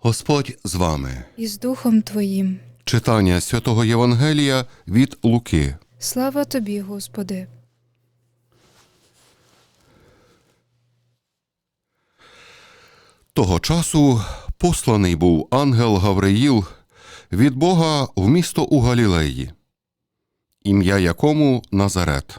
Господь з вами. і з Духом Твоїм. Читання святого Євангелія від Луки. Слава Тобі, Господи. Того часу посланий був ангел Гавриїл від Бога в місто у Галілеї, ім'я якому Назарет,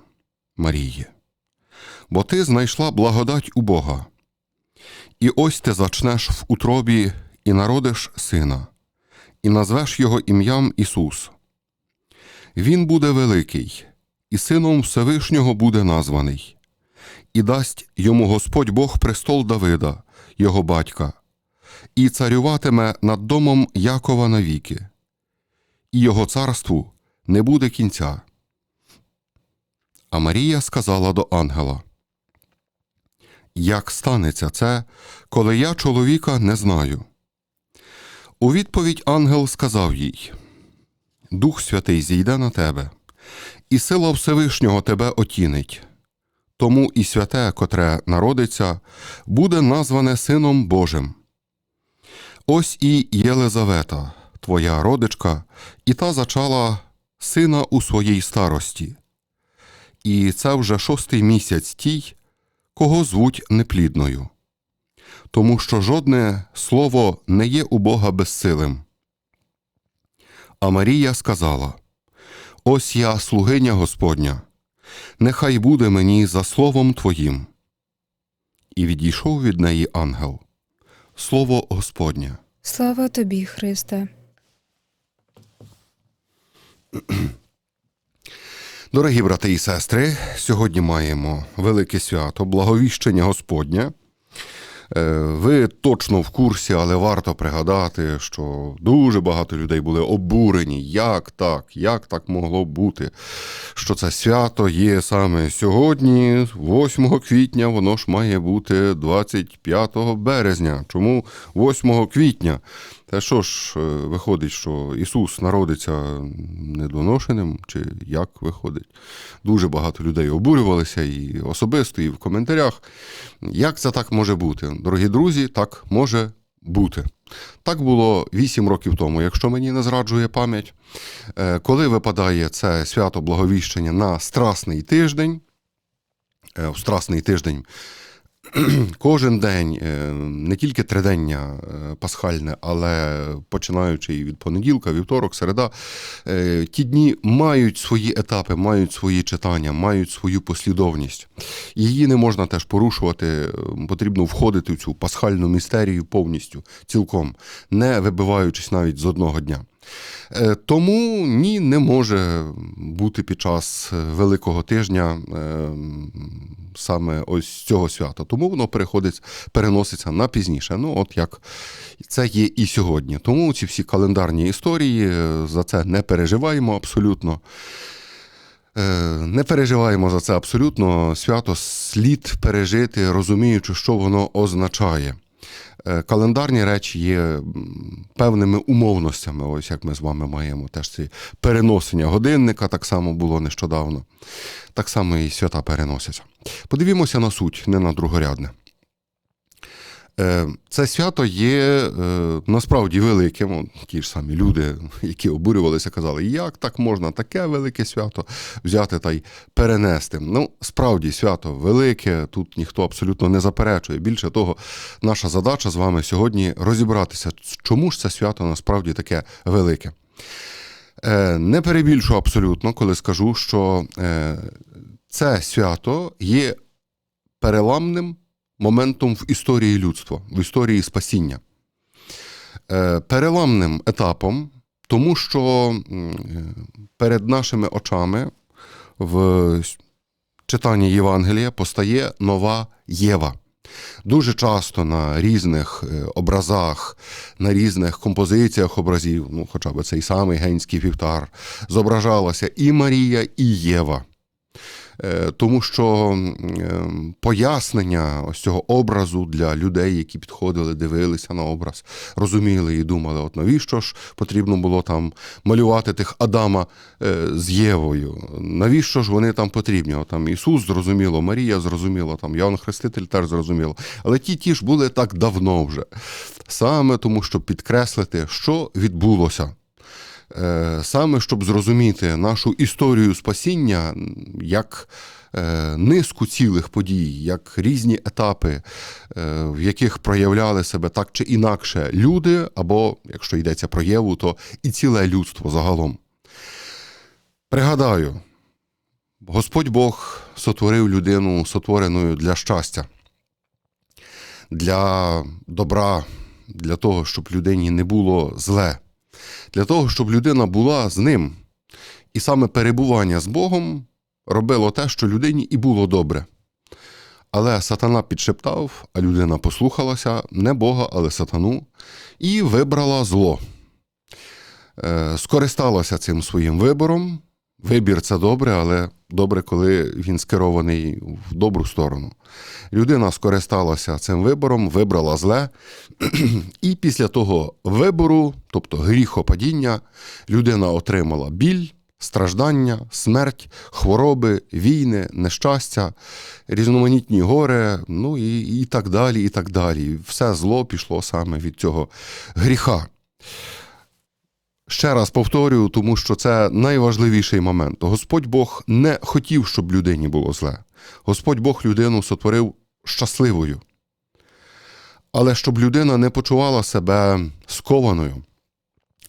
Марії, бо ти знайшла благодать у Бога. І ось ти зачнеш в утробі і народиш сина, і назвеш його ім'ям Ісус. Він буде великий, і сином Всевишнього буде названий і дасть йому Господь Бог престол Давида, його батька, і царюватиме над домом Якова навіки, і його царству не буде кінця. А Марія сказала до ангела: Як станеться це, коли я чоловіка не знаю? У відповідь ангел сказав їй: Дух Святий зійде на тебе, і сила Всевишнього тебе отінить. Тому і святе, котре народиться, буде назване Сином Божим. Ось і Єлизавета, твоя родичка, і та зачала сина у своїй старості. І це вже шостий місяць тій, кого звуть неплідною. Тому що жодне слово не є у Бога безсилим. А Марія сказала: Ось я слугиня Господня нехай буде мені за словом Твоїм. І відійшов від неї ангел. Слово Господнє. Слава Тобі, Христе. Дорогі брати і сестри, сьогодні маємо велике свято, благовіщення Господнє. Е, Ви точно в курсі, але варто пригадати, що дуже багато людей були обурені. Як так, як так могло бути? Що це свято є саме сьогодні, 8 квітня, воно ж має бути 25 березня. Чому 8 квітня? Та що ж е, виходить, що Ісус народиться недоношеним, чи як виходить? Дуже багато людей обурювалися і особисто, і в коментарях. Як це так може бути? Дорогі друзі, так може бути. Так було 8 років тому, якщо мені не зраджує пам'ять. Е, Коли випадає це свято Благовіщення на Страсний тиждень, е, в Страсний тиждень кожен день, е, не тільки тридення е, пасхальне, але починаючи і від понеділка, вівторок, середа, е, ті дні мають свої етапи, мають свої читання, мають свою послідовність. Її не можна теж порушувати, потрібно входити в цю пасхальну містерію повністю, цілком, не вибиваючись навіть з одного дня. Е, Тому ні, не може бути під час е, Великого тижня е, саме ось цього свята. Тому воно переходить, переноситься на пізніше. Ну, от як це є і сьогодні. Тому ці всі календарні історії за це не переживаємо абсолютно. Не переживаємо за це абсолютно. Свято слід пережити, розуміючи, що воно означає. Е, Календарні речі є певними умовностями, ось як ми з вами маємо теж ці переносення годинника, так само було нещодавно. Так само і свята переносяться. Подивімося на суть, не на другорядне. Е, Це свято є е, насправді великим. Ті ж самі люди, які обурювалися, казали, як так можна таке велике свято взяти та й перенести. Ну, справді, свято велике, тут ніхто абсолютно не заперечує. Більше того, наша задача з вами сьогодні розібратися, чому ж це свято насправді таке велике. Е, Не перебільшу абсолютно, коли скажу, що це свято є переламним моментом в історії людства, в історії спасіння. Е, Переламним етапом, тому що е, перед нашими очами в читанні Євангелія постає нова Єва. Дуже часто на різних е, образах, на різних композиціях образів, ну хоча б цей самий генський вівтар, зображалася і Марія, і Єва. Е, Тому що е, пояснення ось цього образу для людей, які підходили, дивилися на образ, розуміли і думали, от навіщо ж потрібно було там малювати тих Адама е, з Євою? Навіщо ж вони там потрібні? От Там Ісус зрозуміло, Марія зрозуміло, там Ян Хреститель теж зрозуміло. Але ті ті ж були так давно вже. Саме тому, щоб підкреслити, що відбулося. Е, Саме щоб зрозуміти нашу історію спасіння як е, низку цілих подій, як різні етапи, е, в яких проявляли себе так чи інакше люди, або, якщо йдеться про Єву, то і ціле людство загалом. Пригадаю, Господь Бог сотворив людину сотвореною для щастя, для добра, для того, щоб людині не було зле, для того, щоб людина була з ним. І саме перебування з Богом робило те, що людині і було добре. Але сатана підшептав, а людина послухалася не Бога, але сатану, і вибрала зло. Е, Скористалася цим своїм вибором. Вибір це добре, але добре, коли він скерований в добру сторону. Людина скористалася цим вибором, вибрала зле, і після того вибору, тобто гріхопадіння, людина отримала біль, страждання, смерть, хвороби, війни, нещастя, різноманітні горе, ну і, і так далі, і так далі. Все зло пішло саме від цього гріха. Ще раз повторюю, тому що це найважливіший момент. Господь Бог не хотів, щоб людині було зле. Господь Бог людину сотворив щасливою. Але щоб людина не почувала себе скованою,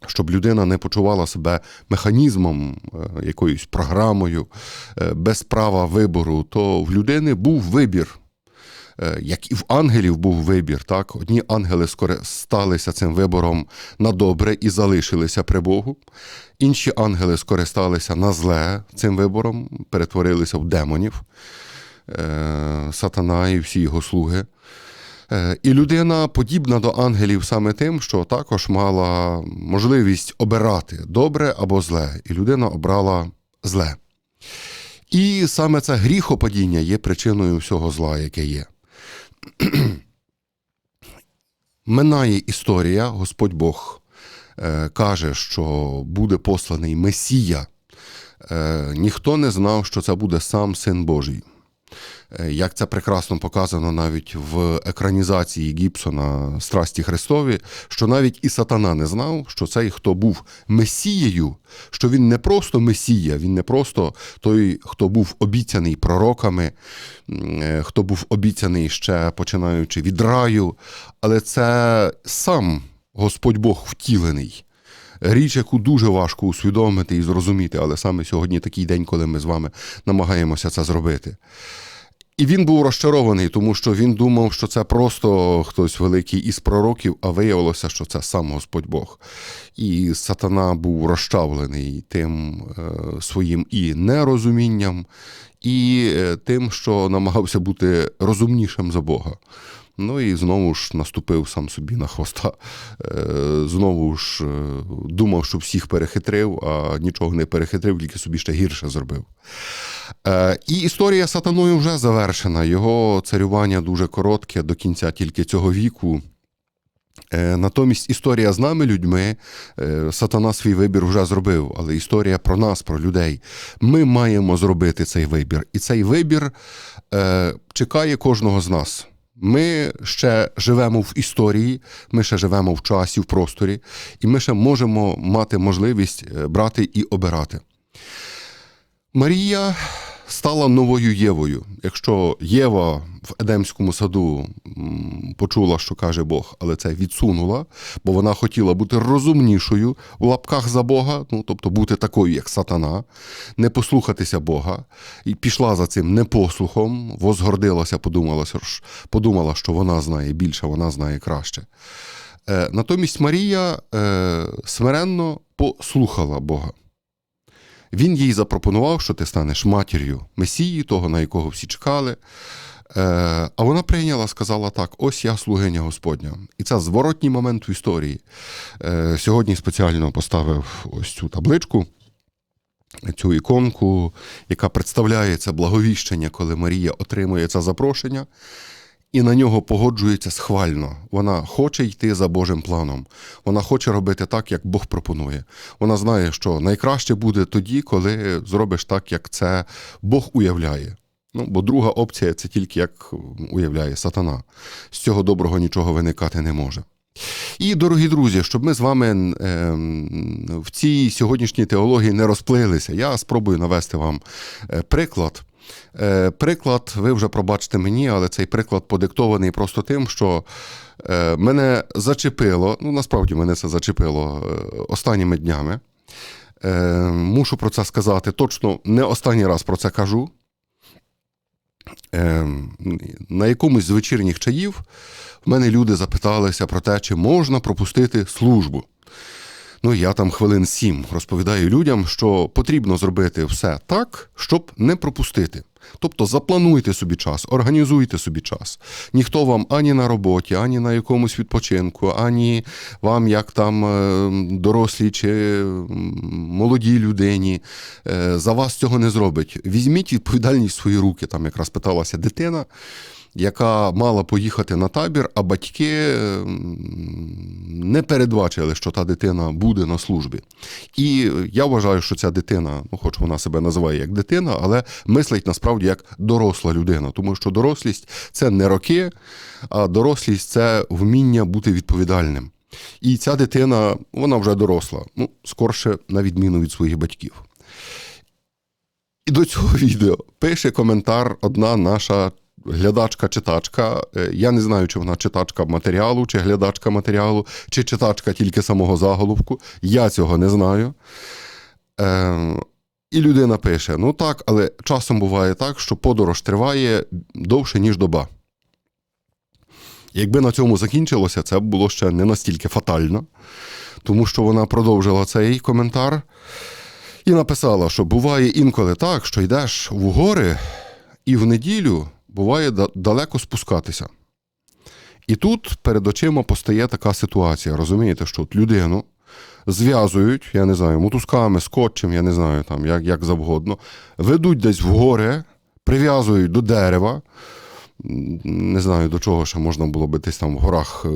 щоб людина не почувала себе механізмом, е, якоюсь програмою, е, без права вибору, то в людини був вибір. Е, Як і в ангелів був вибір, так одні ангели скористалися цим вибором на добре і залишилися при Богу. Інші ангели скористалися на зле цим вибором, перетворилися в демонів, е, сатана і всі його слуги. Е, І людина подібна до ангелів саме тим, що також мала можливість обирати добре або зле, і людина обрала зле. І саме це гріхопадіння є причиною всього зла, яке є. Минає історія, Господь Бог е, каже, що буде посланий Месія. Е, ніхто не знав, що це буде сам Син Божий. Е, Як це прекрасно показано навіть в екранізації Гібсона Страсті Христові, що навіть і сатана не знав, що цей, хто був Месією, що він не просто Месія, він не просто той, хто був обіцяний пророками, е, хто був обіцяний ще починаючи від раю, але це сам Господь Бог втілений. Річ, яку дуже важко усвідомити і зрозуміти, але саме сьогодні такий день, коли ми з вами намагаємося це зробити. І він був розчарований, тому що він думав, що це просто хтось великий із пророків, а виявилося, що це сам Господь Бог. І сатана був розчавлений тим е, своїм і нерозумінням, і е, тим, що намагався бути розумнішим за Бога. Ну і знову ж наступив сам собі на хвоста. Е, Знову ж е, думав, що всіх перехитрив, а нічого не перехитрив, тільки собі ще гірше зробив. Е, І історія сатаною вже завершена. Його царювання дуже коротке до кінця тільки цього віку. Натомість історія з нами, людьми, сатана свій вибір вже зробив, але історія про нас, про людей. Ми маємо зробити цей вибір. І цей вибір чекає кожного з нас. Ми ще живемо в історії, ми ще живемо в часі, в просторі, і ми ще можемо мати можливість е, брати і обирати. Марія стала новою Євою. Якщо Єва в Едемському саду почула, що каже Бог, але це відсунула, бо вона хотіла бути розумнішою в лапках за Бога, ну тобто бути такою, як сатана, не послухатися Бога, і пішла за цим непослухом, возгордилася, подумала, що вона знає більше, вона знає краще. Е, Натомість Марія е, смиренно послухала Бога. Він їй запропонував, що ти станеш матір'ю Месії, того, на якого всі чекали. Е, а вона прийняла, сказала так: ось я слугиня Господня. І це зворотній момент в історії. Е, сьогодні спеціально поставив ось цю табличку, цю іконку, яка представляє це благовіщення, коли Марія отримує це запрошення. І на нього погоджується схвально. Вона хоче йти за Божим планом. Вона хоче робити так, як Бог пропонує. Вона знає, що найкраще буде тоді, коли зробиш так, як це Бог уявляє. Ну, бо друга опція це тільки як уявляє сатана. З цього доброго нічого виникати не може. І, дорогі друзі, щоб ми з вами ем, в цій сьогоднішній теології не розплилися, я спробую навести вам е, приклад. Е, Приклад, ви вже пробачте мені, але цей приклад подиктований просто тим, що е, мене зачепило, ну насправді мене це зачепило е, останніми днями. Мушу про це сказати. Точно не останній раз про це кажу. На якомусь з вечірніх чаїв в мене люди запиталися про те, чи можна пропустити службу. Ну, я там хвилин сім розповідаю людям, що потрібно зробити все так, щоб не пропустити. Тобто заплануйте собі час, організуйте собі час. Ніхто вам ані на роботі, ані на якомусь відпочинку, ані вам, як там е, дорослій чи молодій людині, е, за вас цього не зробить. Візьміть відповідальність в свої руки. Там якраз питалася дитина яка мала поїхати на табір, а батьки не передбачили, що та дитина буде на службі. І я вважаю, що ця дитина, ну хоч вона себе називає як дитина, але мислить насправді як доросла людина, тому що дорослість це не роки, а дорослість це вміння бути відповідальним. І ця дитина, вона вже доросла, ну, скорше, на відміну від своїх батьків. І до цього відео пише коментар одна наша глядачка-читачка. Е, Я не знаю, чи вона читачка матеріалу, чи глядачка матеріалу, чи читачка тільки самого заголовку. Я цього не знаю. Е, і людина пише: ну так, але часом буває так, що подорож триває довше, ніж доба. Якби на цьому закінчилося, це б було ще не настільки фатально, тому що вона продовжила цей коментар і написала, що буває інколи так, що йдеш в гори, і в неділю буває далеко спускатися. І тут перед очима постає така ситуація. Розумієте, що от людину зв'язують, я не знаю, мотузками, скотчем, я не знаю, там, як, як завгодно, ведуть десь в гори, прив'язують до дерева. Не знаю, до чого ще можна було би десь там в горах е,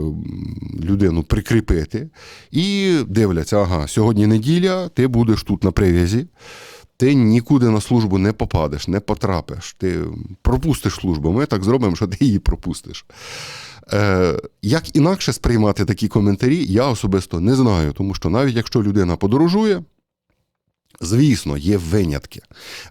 людину прикріпити. І дивляться, ага, сьогодні неділя, ти будеш тут на прив'язі, ти нікуди на службу не попадеш, не потрапиш, ти пропустиш службу. Ми так зробимо, що ти її пропустиш. Е, як інакше сприймати такі коментарі, я особисто не знаю, тому що навіть якщо людина подорожує, Звісно, є винятки.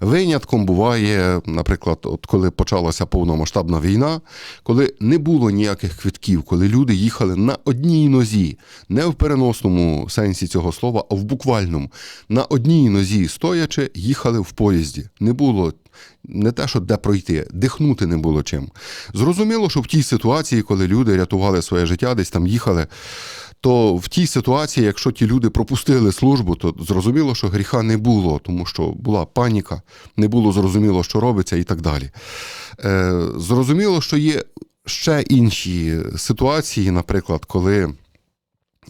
Винятком буває, наприклад, от коли почалася повномасштабна війна, коли не було ніяких квитків, коли люди їхали на одній нозі, не в переносному сенсі цього слова, а в буквальному. На одній нозі стоячи, їхали в поїзді. Не було не те, що де пройти, дихнути не було чим. Зрозуміло, що в тій ситуації, коли люди рятували своє життя, десь там їхали, то в тій ситуації, якщо ті люди пропустили службу, то зрозуміло, що гріха не було, тому що була паніка, не було зрозуміло, що робиться, і так далі. Е, зрозуміло, що є ще інші ситуації, наприклад, коли.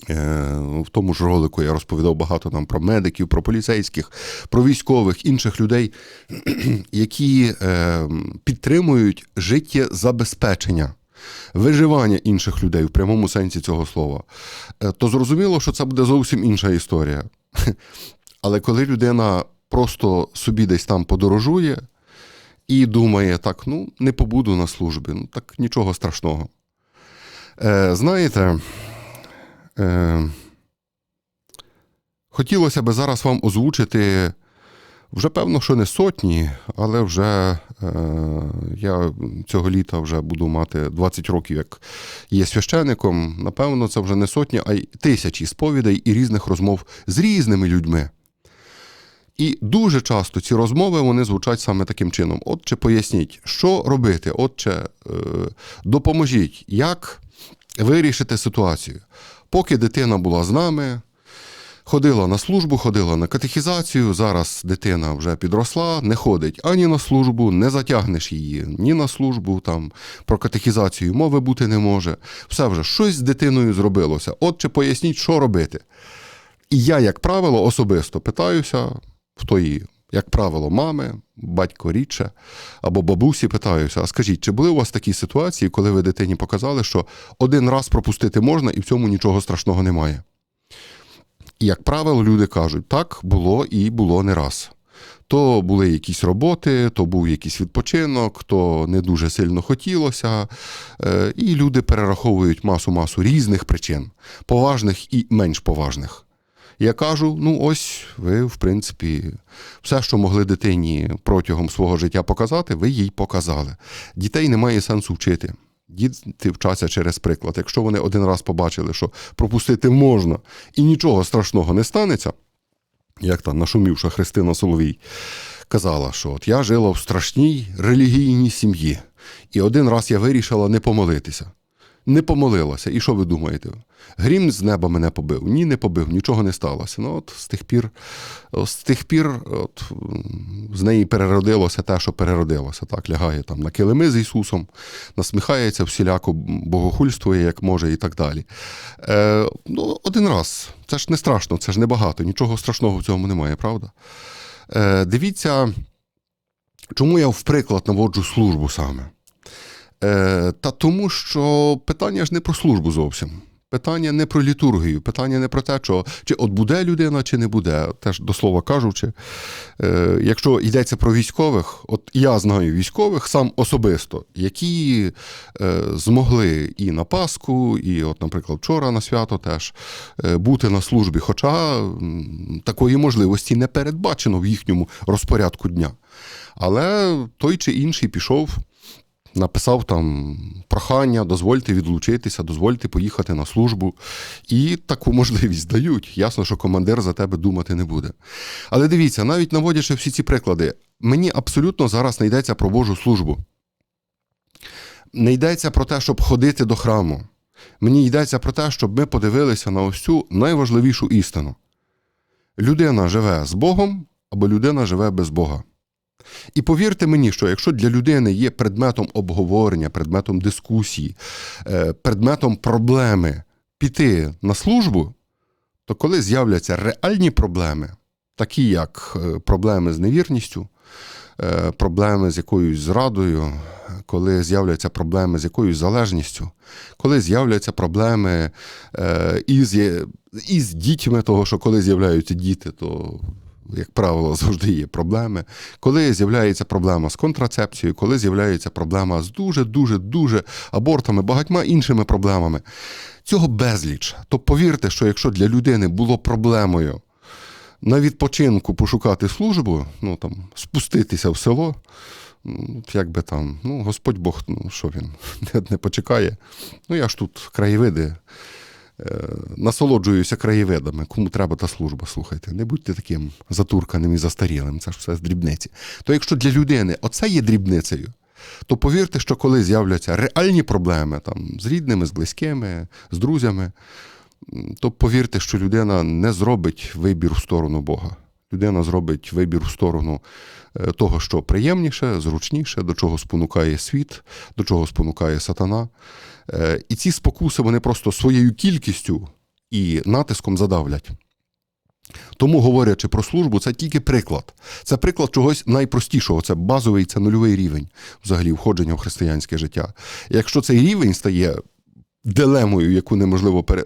Е, В тому ж ролику я розповідав багато там про медиків, про поліцейських, про військових, інших людей, які е, підтримують життєзабезпечення, виживання інших людей в прямому сенсі цього слова. Е, То зрозуміло, що це буде зовсім інша історія. Але коли людина просто собі десь там подорожує і думає, так, ну, не побуду на службі, ну так нічого страшного. Е, знаєте, е, хотілося би зараз вам озвучити вже певно, що не сотні, але вже я цього літа вже буду мати 20 років, як є священником. Напевно, це вже не сотні, а й тисячі сповідей і різних розмов з різними людьми. І дуже часто ці розмови вони звучать саме таким чином. Отче, поясніть, що робити, отче, е, допоможіть, як вирішити ситуацію. Поки дитина була з нами, Ходила на службу, ходила на катехізацію. Зараз дитина вже підросла, не ходить ані на службу, не затягнеш її ні на службу, там про катехізацію мови бути не може. Все вже щось з дитиною зробилося. Отче, поясніть, що робити. І я, як правило, особисто питаюся в тої, як правило, мами, батько рідше або бабусі питаюся: а скажіть, чи були у вас такі ситуації, коли ви дитині показали, що один раз пропустити можна і в цьому нічого страшного немає? І, як правило, люди кажуть, так було і було не раз. То були якісь роботи, то був якийсь відпочинок, то не дуже сильно хотілося. Е, І люди перераховують масу-масу різних причин, поважних і менш поважних. Я кажу: ну ось ви, в принципі, все, що могли дитині протягом свого життя показати, ви їй показали. Дітей немає сенсу вчити. Діти вчаться через приклад. Якщо вони один раз побачили, що пропустити можна і нічого страшного не станеться, як та нашумівша Христина Соловій казала, що от я жила в страшній релігійній сім'ї, і один раз я вирішила не помолитися. Не помолилася. І що ви думаєте? Грім з неба мене побив? Ні, не побив, нічого не сталося. Ну, от з тих пір, з тих пір от, з неї переродилося те, що переродилося. Так, лягає там на килими з Ісусом, насміхається, всіляко богохульствує, як може, і так далі. Е, ну, один раз. Це ж не страшно, це ж не багато, нічого страшного в цьому немає, правда? Е, дивіться, чому я в приклад наводжу службу саме. Е, та тому, що питання ж не про службу зовсім. Питання не про літургію, питання не про те, що чи от буде людина, чи не буде. Теж до слова кажучи, е, якщо йдеться про військових, от я знаю військових сам особисто, які е, змогли і на Пасху, і, от, наприклад, вчора на свято теж е, бути на службі, хоча такої можливості не передбачено в їхньому розпорядку дня. Але той чи інший пішов написав там прохання, дозвольте відлучитися, дозвольте поїхати на службу. І таку можливість дають. Ясно, що командир за тебе думати не буде. Але дивіться, навіть наводячи всі ці приклади, мені абсолютно зараз не йдеться про Божу службу. Не йдеться про те, щоб ходити до храму. Мені йдеться про те, щоб ми подивилися на ось цю найважливішу істину. Людина живе з Богом або людина живе без Бога. І повірте мені, що якщо для людини є предметом обговорення, предметом дискусії, е, предметом проблеми піти на службу, то коли з'являться реальні проблеми, такі як е, проблеми з невірністю, е, проблеми з якоюсь зрадою, коли з'являться проблеми з якоюсь залежністю, коли з'являться проблеми із, із дітьми, того, що коли з'являються діти, то як правило, завжди є проблеми. Коли з'являється проблема з контрацепцією, коли з'являється проблема з дуже-дуже дуже абортами, багатьма іншими проблемами. Цього безліч. То повірте, що якщо для людини було проблемою на відпочинку пошукати службу, ну там спуститися в село, ну, як би там, ну, Господь Бог, ну що він не, почекає. Ну я ж тут краєвиди насолоджуюся краєвидами. Кому треба та служба, слухайте. Не будьте таким затурканим і застарілим, це ж все з дрібниці. То якщо для людини оце є дрібницею, то повірте, що коли з'являться реальні проблеми там, з рідними, з близькими, з друзями, то повірте, що людина не зробить вибір в сторону Бога. Людина зробить вибір в сторону е, того, що приємніше, зручніше, до чого спонукає світ, до чого спонукає сатана. Е, І ці спокуси вони просто своєю кількістю і натиском задавлять. Тому, говорячи про службу, це тільки приклад. Це приклад чогось найпростішого. Це базовий, це нульовий рівень взагалі входження в християнське життя. Якщо цей рівень стає дилемою, яку неможливо е,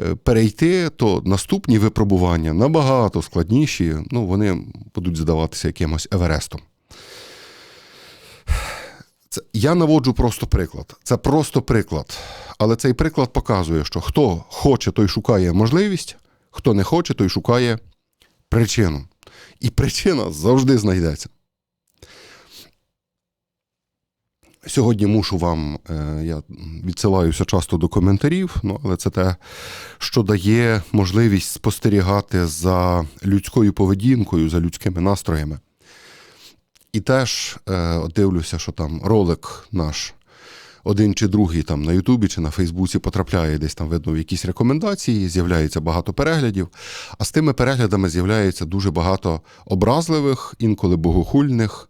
е, перейти, то наступні випробування набагато складніші, ну, вони будуть здаватися якимось Еверестом. Це, я наводжу просто приклад. Це просто приклад. Але цей приклад показує, що хто хоче, той шукає можливість, хто не хоче, той шукає причину. І причина завжди знайдеться. Сьогодні мушу вам, е, я відсилаюся часто до коментарів, ну, але це те, що дає можливість спостерігати за людською поведінкою, за людськими настроями. І теж е, дивлюся, що там ролик наш один чи другий там на Ютубі чи на Фейсбуці потрапляє десь там видно в якісь рекомендації, з'являється багато переглядів, а з тими переглядами з'являється дуже багато образливих, інколи богохульних,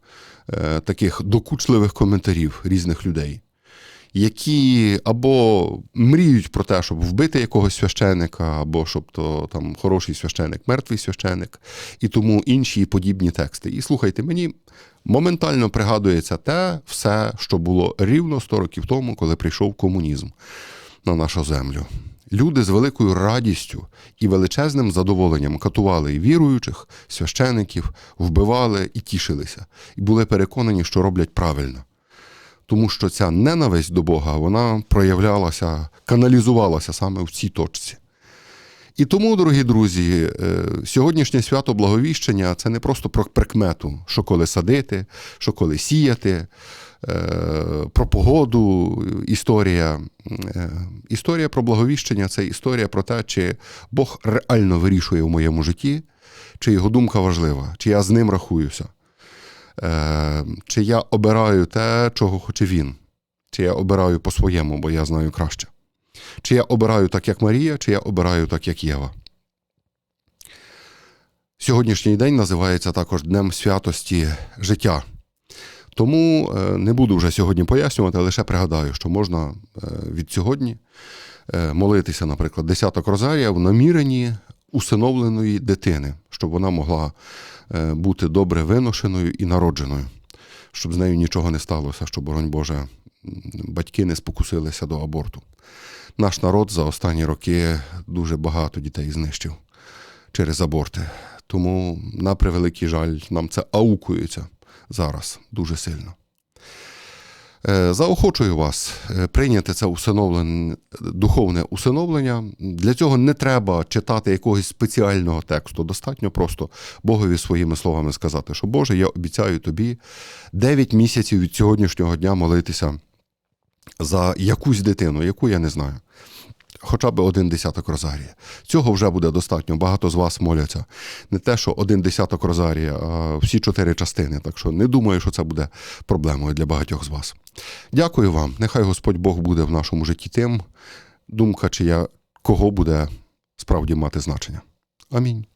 е, таких докучливих коментарів різних людей, які або мріють про те, щоб вбити якогось священика, або щоб то там хороший священик, мертвий священик, і тому інші подібні тексти. І слухайте, мені моментально пригадується те все, що було рівно 100 років тому, коли прийшов комунізм на нашу землю. Люди з великою радістю і величезним задоволенням катували і віруючих, священиків, вбивали і тішилися, і були переконані, що роблять правильно. Тому що ця ненависть до Бога вона проявлялася, каналізувалася саме в цій точці. І тому, дорогі друзі, е, сьогоднішнє свято Благовіщення це не просто про прикмету, що коли садити, що коли сіяти, е, про погоду, історія. Е, Історія про благовіщення це історія про те, чи Бог реально вирішує в моєму житті, чи його думка важлива, чи я з ним рахуюся, чи я обираю те, чого хоче він, чи я обираю по-своєму, бо я знаю краще. Чи я обираю так, як Марія, чи я обираю так, як Єва. Сьогоднішній день називається також Днем святості життя. Тому е, не буду вже сьогодні пояснювати, лише пригадаю, що можна е, від сьогодні е, молитися, наприклад, десяток розарія в наміренні усиновленої дитини, щоб вона могла бути добре виношеною і народженою, щоб з нею нічого не сталося, щоб, боронь Боже, батьки не спокусилися до аборту. Наш народ за останні роки дуже багато дітей знищив через аборти. Тому, на превеликий жаль, нам це аукується зараз дуже сильно. Е, Заохочую вас е, прийняти це усиновлення, духовне усиновлення. Для цього не треба читати якогось спеціального тексту. Достатньо просто Богові своїми словами сказати, що Боже, я обіцяю тобі 9 місяців від сьогоднішнього дня молитися за якусь дитину, яку я не знаю. Хоча б один десяток розарія. Цього вже буде достатньо. Багато з вас моляться. Не те, що один десяток розарія, а всі чотири частини. Так що не думаю, що це буде проблемою для багатьох з вас. Дякую вам. Нехай Господь Бог буде в нашому житті тим, думка, чия кого буде справді мати значення. Амінь.